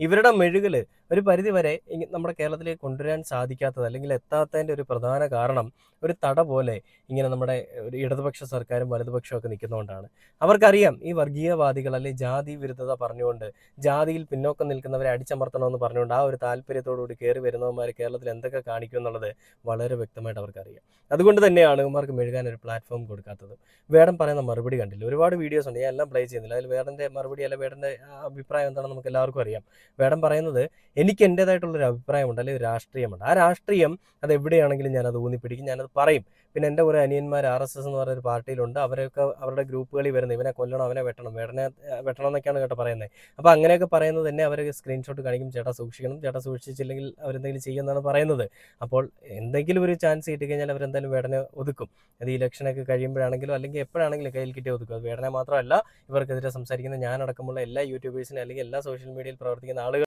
ഇവരുടെ മെഴുകൽ ഒരു പരിധിവരെ നമ്മുടെ കേരളത്തിലേക്ക് കൊണ്ടുവരാൻ സാധിക്കാത്തത് അല്ലെങ്കിൽ എത്താത്തതിന്റെ ഒരു പ്രധാന കാരണം ഒരു തട പോലെ ഇങ്ങനെ നമ്മുടെ ഒരു ഇടതുപക്ഷ സർക്കാരും വലതുപക്ഷവും ഒക്കെ നിൽക്കുന്നതുകൊണ്ടാണ് അവർക്കറിയാം ഈ വർഗീയവാദികൾ അല്ലെങ്കിൽ ജാതി വിരുദ്ധത പറഞ്ഞുകൊണ്ട് ജാതിയിൽ പിന്നോക്കം നിൽക്കുന്നവരെ അടിച്ചമർത്തണമെന്ന് പറഞ്ഞുകൊണ്ട് ആ ഒരു താല്പര്യത്തോടുകൂടി കയറി വരുന്നവന്മാർ കേരളത്തിൽ എന്തൊക്കെ കാണിക്കും എന്നുള്ളത് വളരെ വ്യക്തമായിട്ട് അവർക്കറിയാം. അതുകൊണ്ട് തന്നെയാണ് ഇവർക്ക് മെഴുകാൻ ഒരു പ്ലാറ്റ്ഫോം കൊടുക്കാത്തത്. വേടം പറയുന്ന മറുപടി കണ്ടില്ല? ഒരുപാട് വീഡിയോസ് ഉണ്ട്. ഞാൻ എല്ലാം പ്ലേ ചെയ്യുന്നില്ല. അതിൽ വേടന്റെ മറുപടി അല്ല വേടന്റെ അഭിപ്രായം എന്താണെന്ന് നമുക്ക് എല്ലാവർക്കും അറിയാം. വേടൻ പറയുന്നത് എനിക്ക് എന്റേതായിട്ടുള്ളൊരു അഭിപ്രായമുണ്ട് അല്ലെങ്കിൽ ഒരു രാഷ്ട്രീയമുണ്ട്. ആ രാഷ്ട്രീയം അത് എവിടെയാണെങ്കിലും ഞാനത് ഊന്നിപ്പിടിക്കും ഞാനത് പറയും. പിന്നെ എന്റെ കുറേ അനിയന്മാർ ആർ എസ് എസ് എന്ന് പറയുന്ന ഒരു പാർട്ടിയിലുണ്ട് അവരൊക്കെ അവരുടെ ഗ്രൂപ്പുകളിൽ വരുന്നത് ഇവനെ കൊല്ലണം അവനെ വെട്ടണം വേടനെ വെട്ടണം എന്നൊക്കെയാണ് കേട്ടോ പറയുന്നത്. അപ്പോൾ അങ്ങനെയൊക്കെ പറയുന്നത് തന്നെ അവർ സ്ക്രീൻഷോട്ട് കാണിക്കും ചേട്ടാ സൂക്ഷിക്കണം ചേട്ടാ സൂക്ഷിച്ചില്ലെങ്കിൽ അവരെന്തെങ്കിലും ചെയ്യുമെന്നാണ് പറയുന്നത്. അപ്പോൾ എന്തെങ്കിലും ഒരു ചാൻസ് കിട്ടിക്കഴിഞ്ഞാൽ അവരെന്തായാലും വേടനെ ഒതുക്കും. അത് ഇലക്ഷനൊക്കെ കഴിയുമ്പോഴാണെങ്കിലും അല്ലെങ്കിൽ എപ്പോഴാണെങ്കിലും കയ്യിൽ കിട്ടിയ ഒതുക്കും. വേടനെ മാത്രമല്ല ഇവർക്കെതിരെ സംസാരിക്കുന്ന ഞാനടക്കമുള്ള എല്ലാ യൂട്യൂബേഴ്സിനും അല്ലെങ്കിൽ എല്ലാ സോഷ്യൽ മീഡിയയിൽ പ്രവർത്തിക്കുന്ന 拿了个